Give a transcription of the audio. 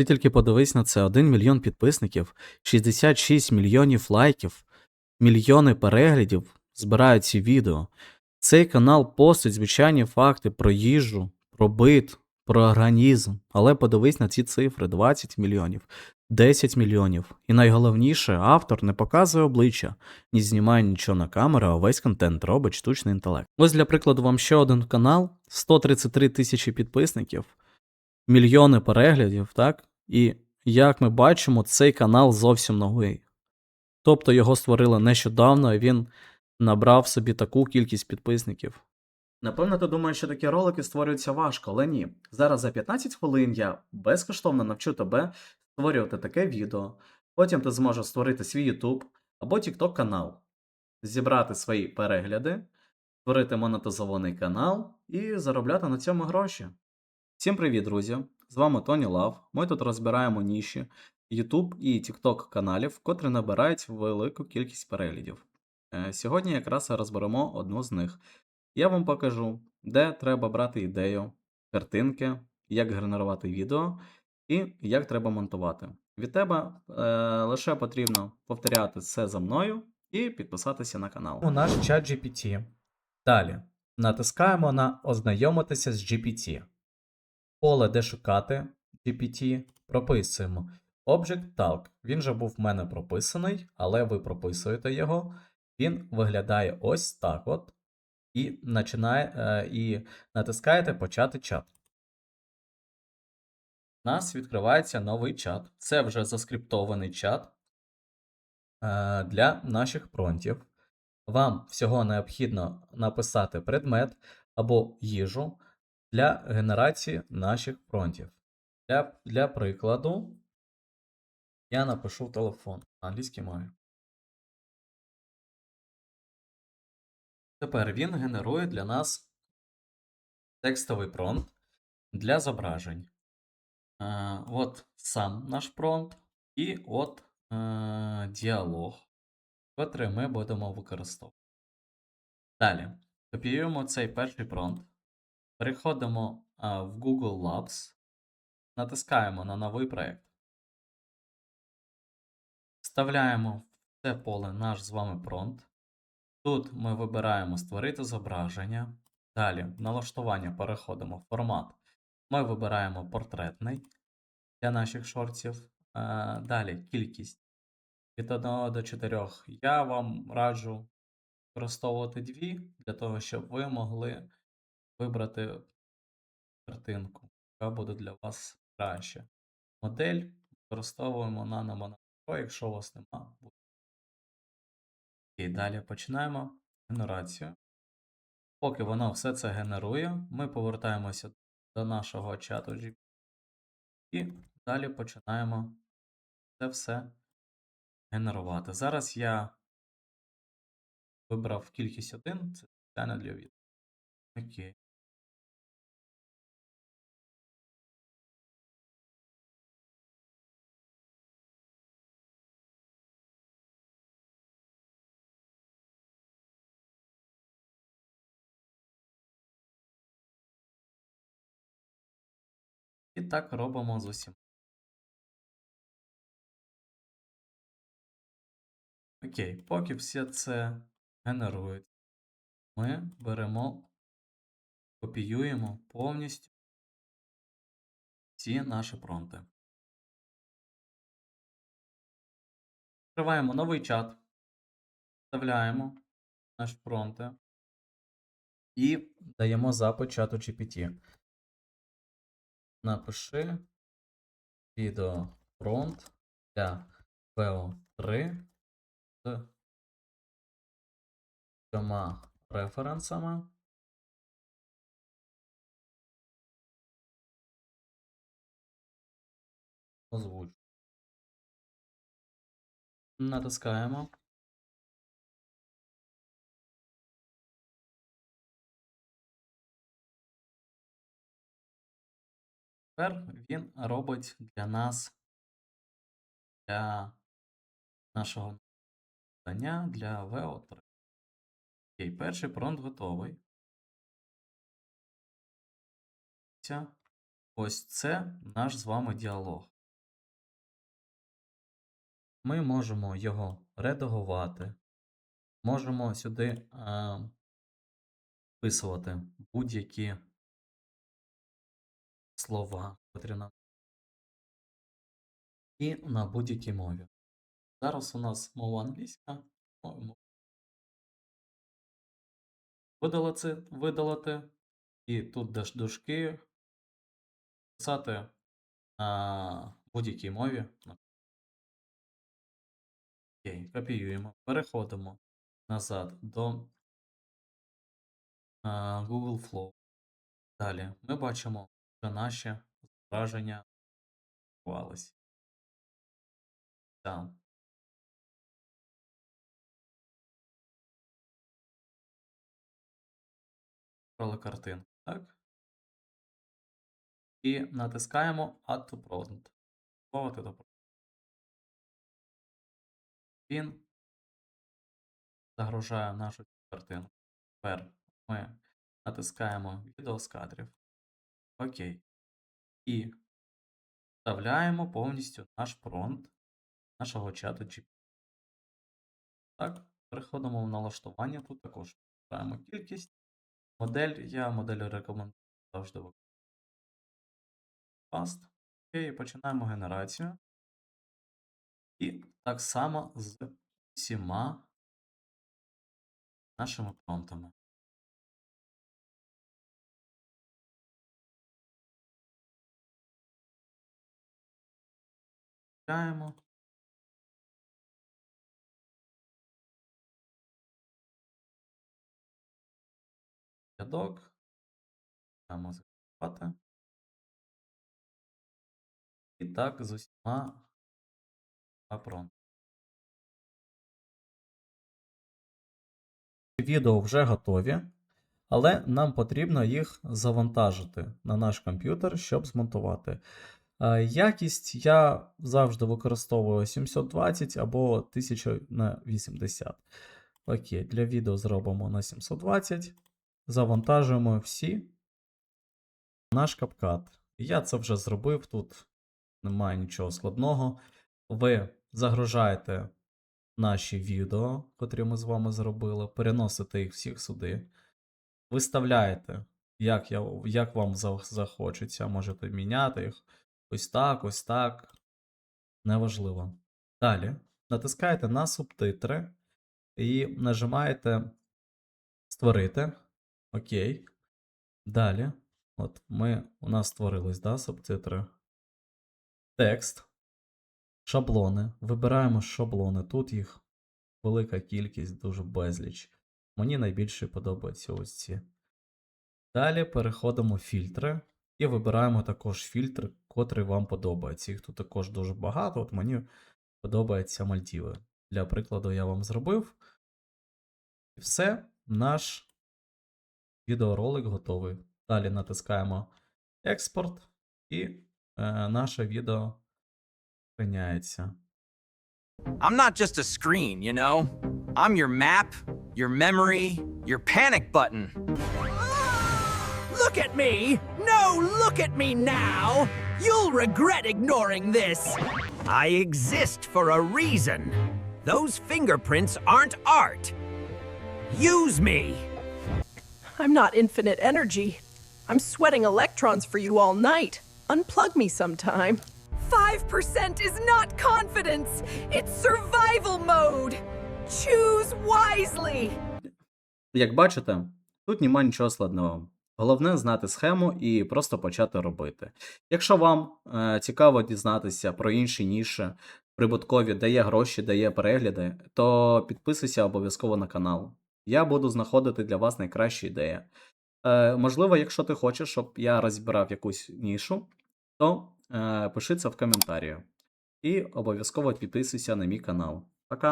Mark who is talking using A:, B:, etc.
A: Ти тільки подивись на це: 1 мільйон підписників, 66 мільйонів лайків, мільйони переглядів збирають ці відео. Цей канал постить звичайні факти про їжу, про бит, про організм. Але подивись на ці цифри: 20 мільйонів, 10 мільйонів. І найголовніше, автор не показує обличчя, ні знімає нічого на камеру, а весь контент робить штучний інтелект. Ось для прикладу вам ще один канал: 133 тисячі підписників, мільйони переглядів, так? І як ми бачимо, цей канал зовсім новий. Тобто його створили нещодавно, і він набрав собі таку кількість підписників. Напевно, ти думаєш, що такі ролики створюються важко, але ні. Зараз за 15 хвилин я безкоштовно навчу тебе створювати таке відео. Потім ти зможеш створити свій YouTube або TikTok канал, зібрати свої перегляди, створити монетизований канал і заробляти на цьому гроші. Всім привіт, друзі! З вами Тоні Лав. Ми тут розбираємо ніші YouTube і TikTok каналів, котрі набирають велику кількість переглядів. Е, Сьогодні якраз розберемо одну з них. Я вам покажу, де треба брати ідею, картинки, як генерувати відео і як треба монтувати. Від тебе е, лише потрібно повторяти це за мною і підписатися на канал. У наш чат GPT. Далі натискаємо на Ознайомитися з GPT. Поле, де шукати GPT, прописуємо Object Talk. Він же був в мене прописаний, але ви прописуєте його. Він виглядає ось так от. І, починає, е, і натискаєте Почати чат. У нас відкривається новий чат. Це вже заскриптований чат е, для наших пронтів. Вам всього необхідно написати предмет або їжу для генерації наших фронтів. Для, для прикладу, я напишу телефон на англійській мові. Тепер він генерує для нас текстовий промпт для зображень. Е, от сам наш промпт, і от е, діалог, котрий ми будемо використовувати. Далі копіюємо цей перший промпт. Переходимо в Google Labs, натискаємо на новий проєкт. Вставляємо в це поле наш з вами промпт. Тут ми вибираємо Створити зображення. Далі в налаштування переходимо в формат. Ми вибираємо портретний для наших шортів. Далі кількість від 1 до 4. Я вам раджу використовувати дві, для того, щоб ви могли вибрати картинку, яка буде для вас краще. Модель використовуємо на Nano якщо у вас нема. І далі починаємо генерацію. Поки воно все це генерує, ми повертаємося до нашого чату GPT і далі починаємо це все генерувати. Зараз я вибрав кількість 1, це спеціально для відео. Окей. І так робимо з усім. Окей, поки все це генерує, ми беремо, копіюємо повністю всі наші промпти. Відкриваємо новий чат, вставляємо наш промпти і даємо запит чату GPT. Напиши відео промпт для VO3 з трьома референсами. Озвучу. Натискаємо. Тепер він робить для нас, для нашого завдання для VO3. Окей, перший промпт готовий. Ось це наш з вами діалог. ми можемо його редагувати, можемо сюди е, вписувати будь-які слова, котрі нам і на будь-якій мові. Зараз у нас мова англійська. Мовимо видалити, видалити. І тут даш дужки писати на будь-якій мові. Окей, копіюємо. Переходимо назад до Google Flow. Далі ми бачимо, що наші зображення ховались. Так. Вибрали картинку, так? І натискаємо Add to Prompt. Добавити до. Він загружає нашу картинку. Тепер ми натискаємо відео з кадрів. Окей. І вставляємо повністю наш промпт нашого чату GPT. Так, переходимо в налаштування. Тут також вибираємо кількість. Модель, я модель рекомендую завжди. Fast. Окей, починаємо генерацію. І так само з всіма нашими промптами. Чекаємо. Рядок. Чекаємо закривати. І так з усіма промптами. Відео вже готові, але нам потрібно їх завантажити на наш комп'ютер, щоб змонтувати. Е, Якість я завжди використовую 720 або 1000 на 80. Окей, для відео зробимо на 720. Завантажуємо всі наш CapCut. Я це вже зробив, тут немає нічого складного. Ви загружаєте наші відео, котрі ми з вами зробили, переносите їх всіх сюди, виставляєте, як, я, як вам захочеться, можете міняти їх. Ось так, ось так. Неважливо. Далі натискаєте на субтитри і нажимаєте Створити. Окей. Далі. От ми, у нас створились, да, субтитри. Текст. Шаблони. Вибираємо шаблони. Тут їх велика кількість, дуже безліч. Мені найбільше подобаються ось ці. Далі переходимо в фільтри і вибираємо також фільтр, котрий вам подобається. Їх тут також дуже багато. От мені подобаються Мальдіви. Для прикладу, я вам зробив. І все, наш відеоролик готовий. Далі натискаємо експорт, і е, наше відео зберігається.
B: I'm not just a screen, you know? I'm your map, your memory, your panic button.
C: Look at me! No, look at me now! You'll regret ignoring this! I exist for a reason. Those fingerprints aren't art. Use me!
D: I'm not infinite energy. I'm sweating electrons for you all night. Unplug me sometime. 5% is not confidence, it's survival mode. Choose wisely.
A: Як бачите, тут немає нічого складного. Головне знати схему і просто почати робити. Якщо вам е, цікаво дізнатися про інші ніші, прибуткові, де є гроші, де є перегляди, то підписуйся обов'язково на канал. Я буду знаходити для вас найкращі ідеї. Е, можливо, якщо ти хочеш, щоб я розбирав якусь нішу, то е, пиши це в коментарі. І обов'язково підписуйся на мій канал. Пока!